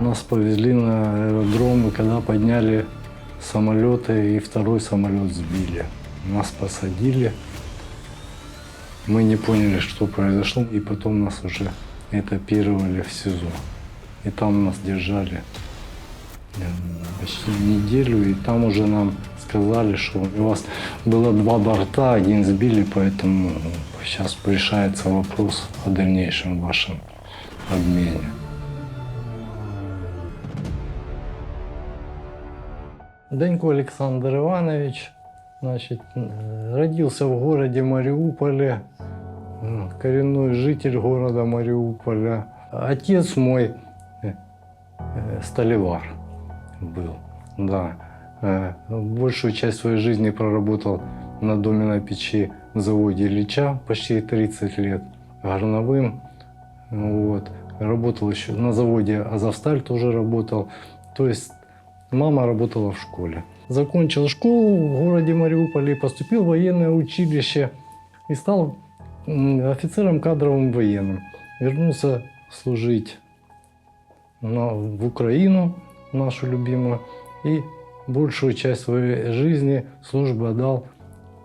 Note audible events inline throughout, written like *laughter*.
Нас повезли на аэродром, и когда подняли самолеты, и второй самолет сбили. Нас посадили. Мы не поняли, что произошло, и потом нас уже этапировали в СИЗО. И там нас держали э, почти неделю, и там уже нам сказали, что у вас было два борта, один сбили, поэтому сейчас решается вопрос о дальнейшем вашем обмене. Денько Александр Иванович, значит, родился в городе Мариуполе, коренной житель города Мариуполя. Отец мой э, э, столевар был, да. Э, Большую часть своей жизни проработал на доменной печи в заводе Ильича почти 30 лет, горновым. Вот. Работал еще на заводе Азовсталь тоже работал. То есть мама работала в школе. Закончил школу в городе Мариуполе, поступил в военное училище и стал офицером кадровым военным. Вернулся служить на- в Украину, нашу любимую, и большую часть своей жизни службы отдал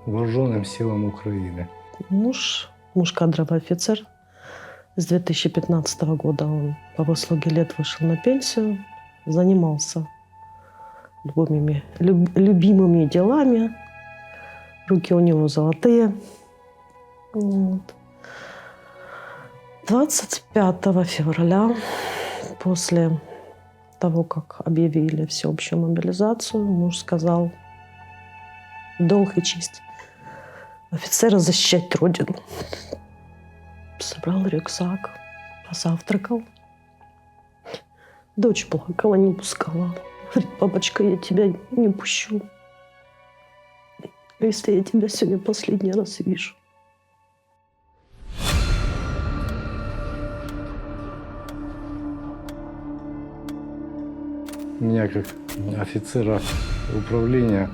вооруженным силам Украины. Муж, муж кадровый офицер. С 2015 года он по выслуге лет вышел на пенсию, занимался любыми, люб- любимыми делами. Руки у него золотые. Вот. 25 февраля, после того, как объявили всеобщую мобилизацию, муж сказал, долг и честь офицера защищать родину. Собрал рюкзак, позавтракал. Дочь плакала, не пускала. Говорит, папочка, я тебя не пущу. Если я тебя сегодня последний раз вижу. Меня как офицера управления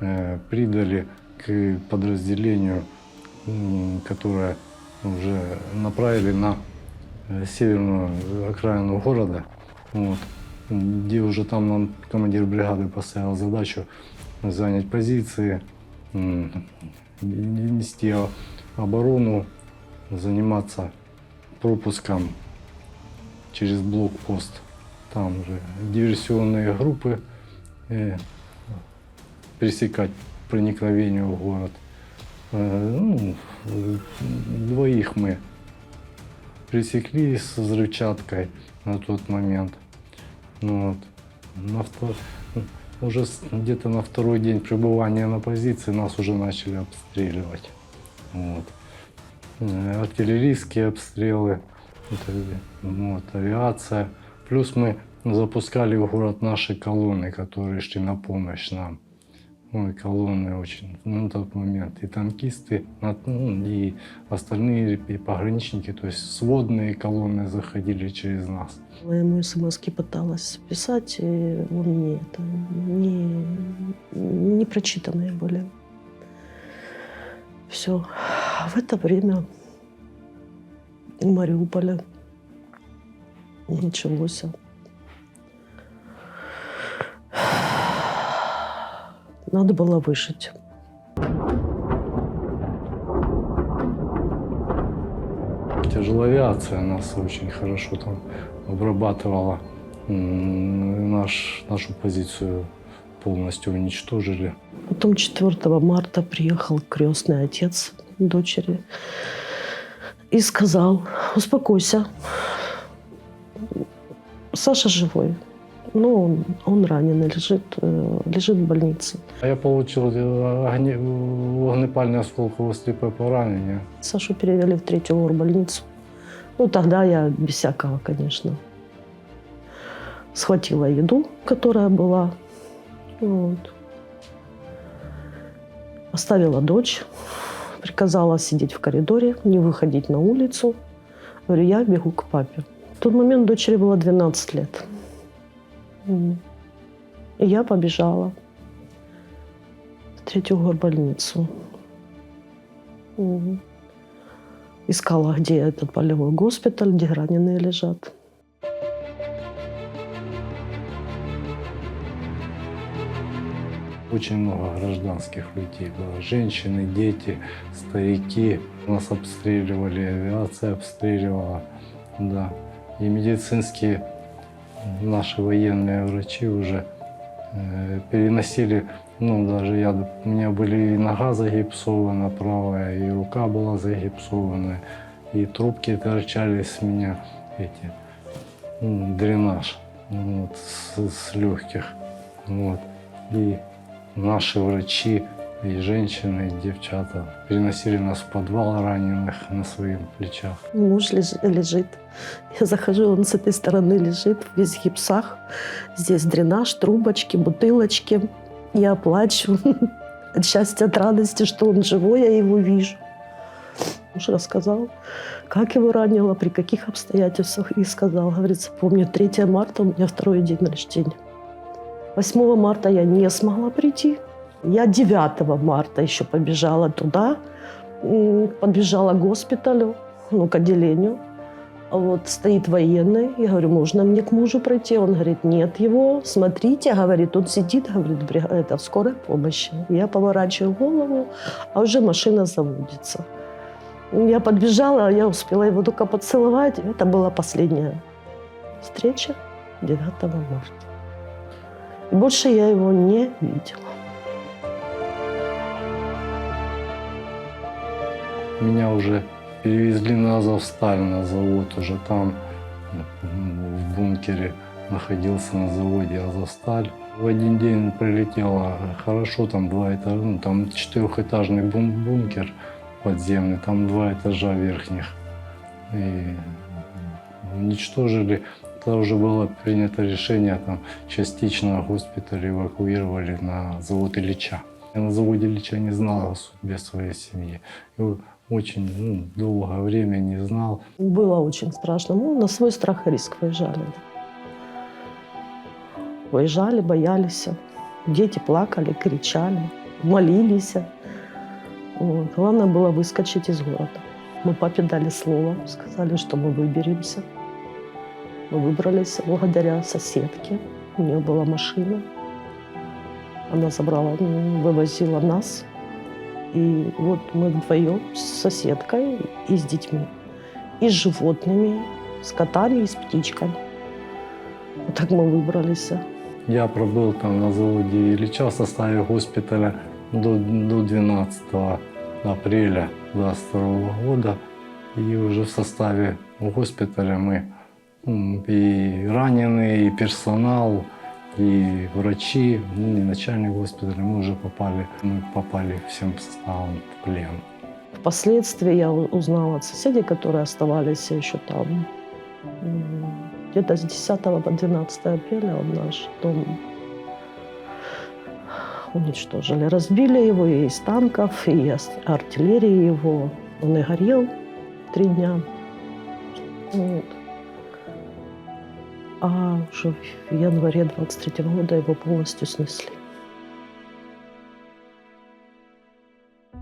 э, придали к подразделению, которое уже направили на э, северную окраину города, вот, где уже там нам командир бригады поставил задачу занять позиции, нести оборону, заниматься пропуском через блокпост. Там же диверсионные группы, пресекать проникновение в город. Ну, двоих мы пресекли с взрывчаткой на тот момент. Ну, вот. На вто- *laughs* Уже где-то на второй день пребывания на позиции нас уже начали обстреливать. Вот. Э, Артиллерийские обстрелы, вот, авиация. Плюс мы запускали в город наши колонны, которые шли на помощь нам. Ну, и колонны очень на тот момент. И танкисты, ну, и остальные и пограничники, то есть сводные колонны заходили через нас. Я ему смс пыталась писать, и он мне это не, не прочитанные были. Все. В это время в Мариуполе началось. Надо было выжить. Тяжелоавиация нас очень хорошо там обрабатывала. Наш, нашу позицию полностью уничтожили. Потом 4 марта приехал крестный отец дочери и сказал, успокойся, Саша живой, но он, раненый, лежит, э, лежит в больнице. А Я получил э, огне- вогнепальне осколкове сліпе поранення. Сашу перевели в третью горбольницу. Ну, тогда я без всякого, конечно, схватила еду, которая была. Вот. Оставила дочь, приказала сидеть в коридоре, не выходить на улицу. Говорю, я бегу к папе. В тот момент дочери было 12 лет. И я побежала в третью горбольницу. Искала, где этот полевой госпиталь, где раненые лежат. Очень много гражданских людей было. Женщины, дети, старики. Нас обстреливали, авиация обстреливала. Да. И медицинские наши военные врачи уже э, переносили, ну, даже я, у меня были и нога загипсована правая, и рука была загипсована, и трубки торчали с меня, эти, ну, дренаж вот, с, с легких. Вот. И наши врачи, и женщины, и девчата переносили нас в подвал раненых на своих плечах. Муж леж- лежит. Я захожу, он с этой стороны лежит, весь в гипсах. Здесь дренаж, трубочки, бутылочки. Я плачу *laughs* от счастья, от радости, что он живой, я его вижу. Муж рассказал, как его ранило, при каких обстоятельствах. И сказал, говорится, помню, 3 марта у меня второй день рождения. 8 марта я не смогла прийти. Я 9 марта еще побежала туда, подбежала к госпиталю, ну, к отделению. Вот стоит военный, я говорю, можно мне к мужу пройти? Он говорит, нет его, смотрите, говорит, он сидит, говорит, это в скорой помощи. Я поворачиваю голову, а уже машина заводится. Я подбежала, я успела его только поцеловать. Это была последняя встреча 9 марта. И больше я его не видела. Меня уже перевезли на Азовсталь, на завод, уже там в бункере находился на заводе Азовсталь. В один день прилетело хорошо, там два этажа, ну, там четырехэтажный бун- бункер подземный, там два этажа верхних. И уничтожили. Это уже было принято решение, там частично госпиталь эвакуировали на завод Ильича. Я на заводе Ильича не знал о судьбе своей семьи. И очень ну, долгое время не знал. Было очень страшно. Ну, на свой страх и риск выезжали. Выезжали, боялись. Дети плакали, кричали, молились. Вот. Главное было выскочить из города. Мы папе дали слово, сказали, что мы выберемся. Мы выбрались благодаря соседке. У нее была машина. Она забрала, вывозила нас. И вот мы вдвоем с соседкой и с детьми и с животными, с котами и с птичками. Вот так мы выбрались. Я пробыл там на заводе Ильича в составе госпиталя до, до 12 апреля 22 года. И уже в составе госпиталя мы и раненые, и персонал, и врачи, ну, и начальник госпиталя, мы уже попали, мы попали всем составом в плен. Впоследствии я узнала от соседей, которые оставались еще там. Где-то с 10 по 12 апреля наш дом уничтожили. Разбили его и из танков, и из артиллерии его. Он и горел три дня. Вот. А уже в январе 23 года его полностью снесли.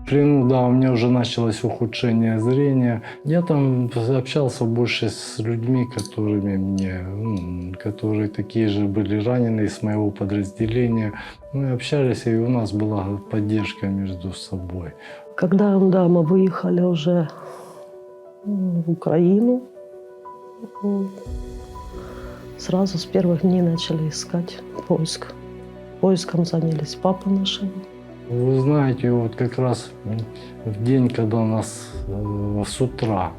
Плену, да, у меня уже началось ухудшение зрения. Я там общался больше с людьми, которыми мне, ну, которые такие же были ранены из моего подразделения. Мы общались, и у нас была поддержка между собой. Когда да, мы выехали уже в Украину, сразу с первых дней начали искать поиск. Поиском занялись папа нашего. Вы знаете, вот как раз в день, когда у нас э, с утра,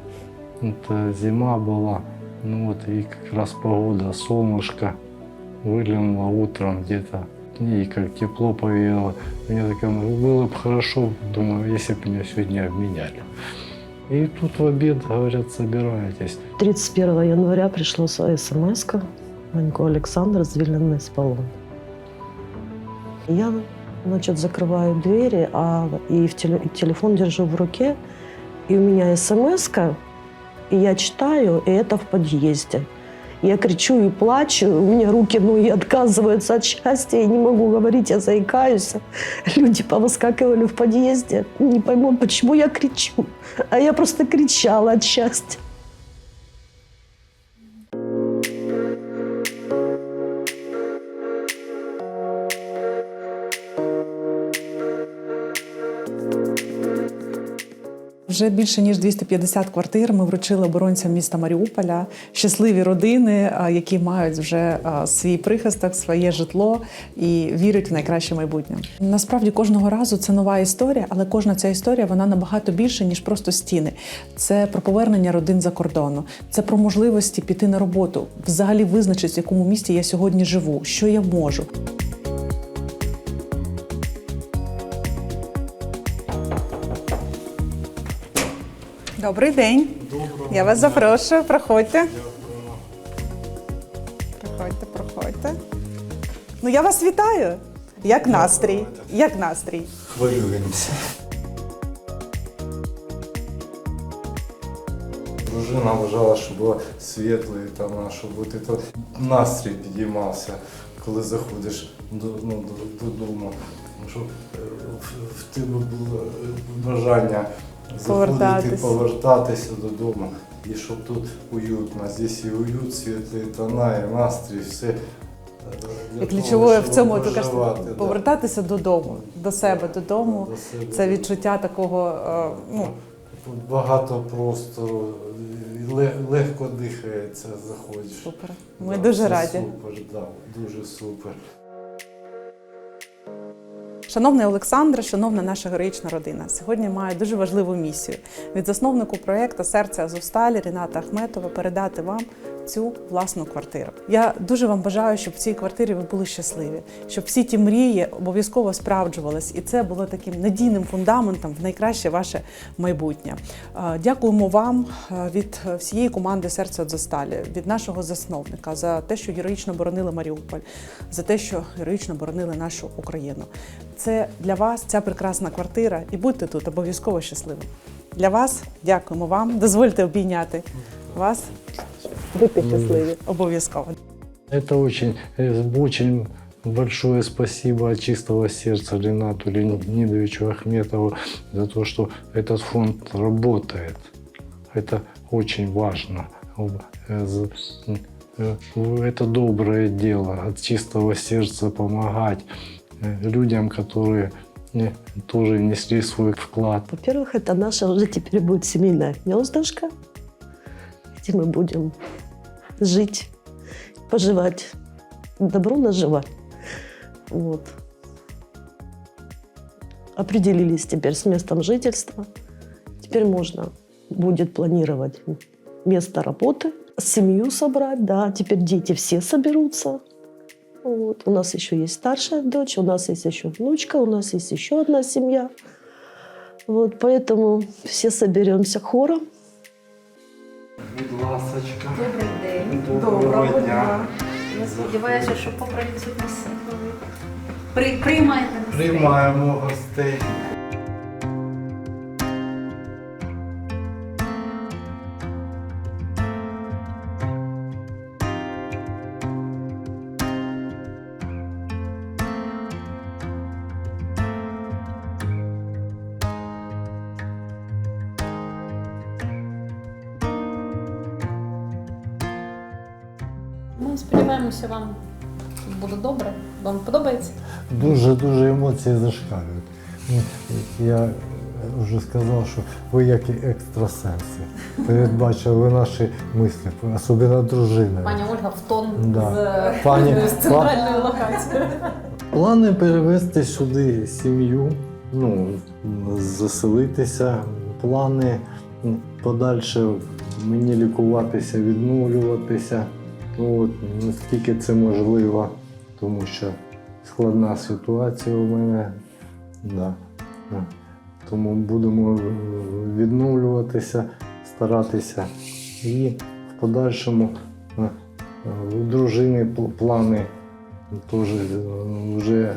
это зима была, ну вот и как раз погода, солнышко выглянуло утром где-то, и как тепло повеяло. Мне так было бы хорошо, думаю, если бы меня сегодня обменяли. И тут в обед говорят, собирайтесь. 31 января пришло смс Манько Александр звільнений з полону. Я, значит, закрываю двери, а и, в теле- и телефон держу в руке, и у меня смс и я читаю, и это в подъезде. Я кричу и плачу, у меня руки, ноги отказываются от счастья, я не могу говорить, я заикаюсь. Люди повыскакивали в подъезде, не пойму, почему я кричу. А я просто кричала от счастья. Вже більше ніж 250 квартир ми вручили оборонцям міста Маріуполя. Щасливі родини, які мають вже свій прихисток, своє житло і вірять в найкраще майбутнє. Насправді кожного разу це нова історія, але кожна ця історія вона набагато більше ніж просто стіни. Це про повернення родин за кордону, це про можливості піти на роботу, взагалі визначити, в якому місті я сьогодні живу, що я можу. Добрий день. Я вас запрошую. Проходьте. Проходьте, проходьте. Ну я вас вітаю. Як настрій? Як настрій? Хвилюємося. Дружина вважала, що була світлою, там, щоб от це настрій підіймався, коли заходиш до, ну, до, додому. Щоб е, в, тебе було бажання Повертатись. повертатися додому. І щоб тут уютно. Здесь і уют, світлі тона, і настрій, все. І ключове в цьому ти кажеш, повертатися додому, до себе додому. До себе. Це відчуття такого. е, Ну Тут багато простору, легко дихається, заходиш. супер. Ми Да, дуже раді. Супер, да, дуже супер. Шановний Олександре, шановна наша героїчна родина, сьогодні маю дуже важливу місію від засновнику проєкту Серце Азовсталі Ріната Ахметова передати вам цю власну квартиру. Я дуже вам бажаю, щоб в цій квартирі ви були щасливі, щоб всі ті мрії обов'язково справджувались, і це було таким надійним фундаментом в найкраще ваше майбутнє. Дякуємо вам від всієї команди Серце Азовсталі, від нашого засновника за те, що героїчно боронили Маріуполь, за те, що героїчно боронили нашу Україну. Це для вас ця прекрасна квартира, і будьте тут обов'язково щасливими. Для вас дякуємо вам. Дозвольте обійняти вас. Будьте щасливі, обов'язково. Это очень, э, очень большое спасибо от чистого сердца Ренату Леонидовичу Ахметову за то, что этот фонд работает. Это очень важно. Э, э, Это доброе дело от чистого сердца помогать людям, которые тоже внесли свой вклад. Во-первых, это наша уже теперь будет семейная гнездышко, где мы будем жить, поживать, добро наживать. Вот. Определились теперь с местом жительства. Теперь можно будет планировать место работы, семью собрать, да, теперь дети все соберутся. Вот. У нас еще есть старшая дочь, у нас есть еще внучка, у нас есть еще одна семья. Вот, поэтому все соберемся хором Будь ласочка. Добрий день. Доброго дня. Я сподіваюся, що попри відсутність ви при, приймаєте нас. Приймаємо гостей. Ми сподіваємося, вам буде добре. Вам подобається? Дуже дуже емоції зашкалюють. Я вже сказав, що ви як і екстрасенси. Передбачили наші мислі, особливо дружина. Пані Ольга в тон Да. з, Пані- *laughs* з центральної локації. Плани перевезти сюди сім'ю, ну, заселитися, плани подальше мені лікуватися, відновлюватися. От, наскільки це можливо, тому що складна ситуація у мене. Да. Е, Тому будемо е, відновлюватися, старатися. І в подальшому е, у дружини пл- плани теж вже,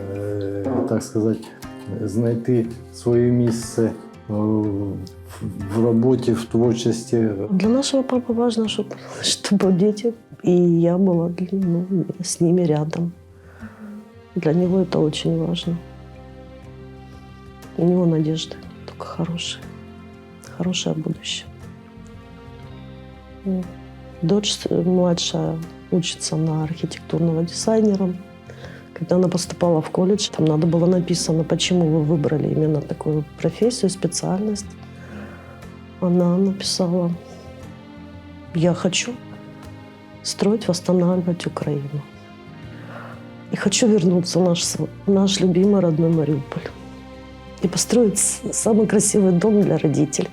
так сказати, знайти своє місце в- в роботі, в творчості. Для нашего папы важно, чтобы, *laughs* чтобы дети и я была ну, с ними рядом. Для него это очень важно. У него надежды только хорошие. Хорошее будущее. Дочь младшая учится на архитектурного дизайнера. Когда она поступала в колледж, там надо было написано, почему вы выбрали именно такую профессию, специальность. она написала, я хочу строить, восстанавливать Украину. И хочу вернуться в наш, св- наш любимый родной Мариуполь. И построить с- самый красивый дом для родителей.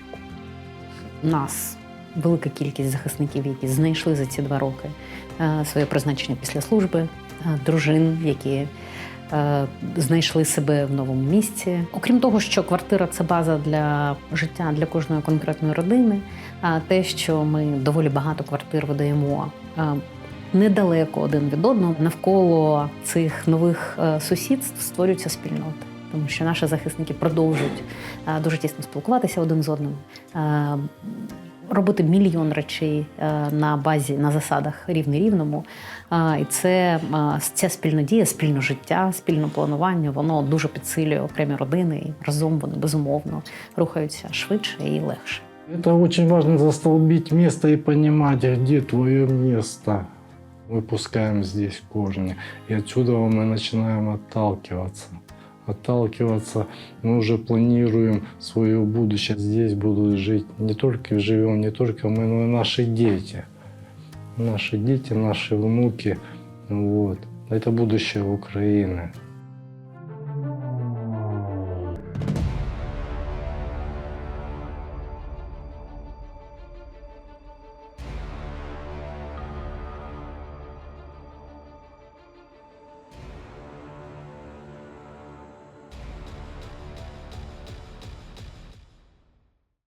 нас велика кількість захисників, які знайшли за ці два роки е, своє призначення після служби, е, дружин, які е, знайшли себе в новому місці. Окрім того, що квартира це база для життя для кожної конкретної родини. А те, що ми доволі багато квартир видаємо. е, Недалеко один від одного навколо цих нових е, сусідств створюються спільноти, тому що наші захисники продовжують е, дуже тісно спілкуватися один з одним, е, робити мільйон речей е, на базі, на засадах рівний рівному. Е, І це е, ця спільна дія, спільне життя, спільне планування, воно дуже підсилює окремі родини, і разом вони безумовно рухаються швидше і легше. Это очень важно застолбить место и понимать, где твое место. Мы пускаем здесь корни. И отсюда мы начинаем отталкиваться. Отталкиваться, мы уже планируем свое будущее. Здесь будут жить не только живем, не только мы, но и наши дети. Наши дети, наши внуки. Вот. Это будущее Украины.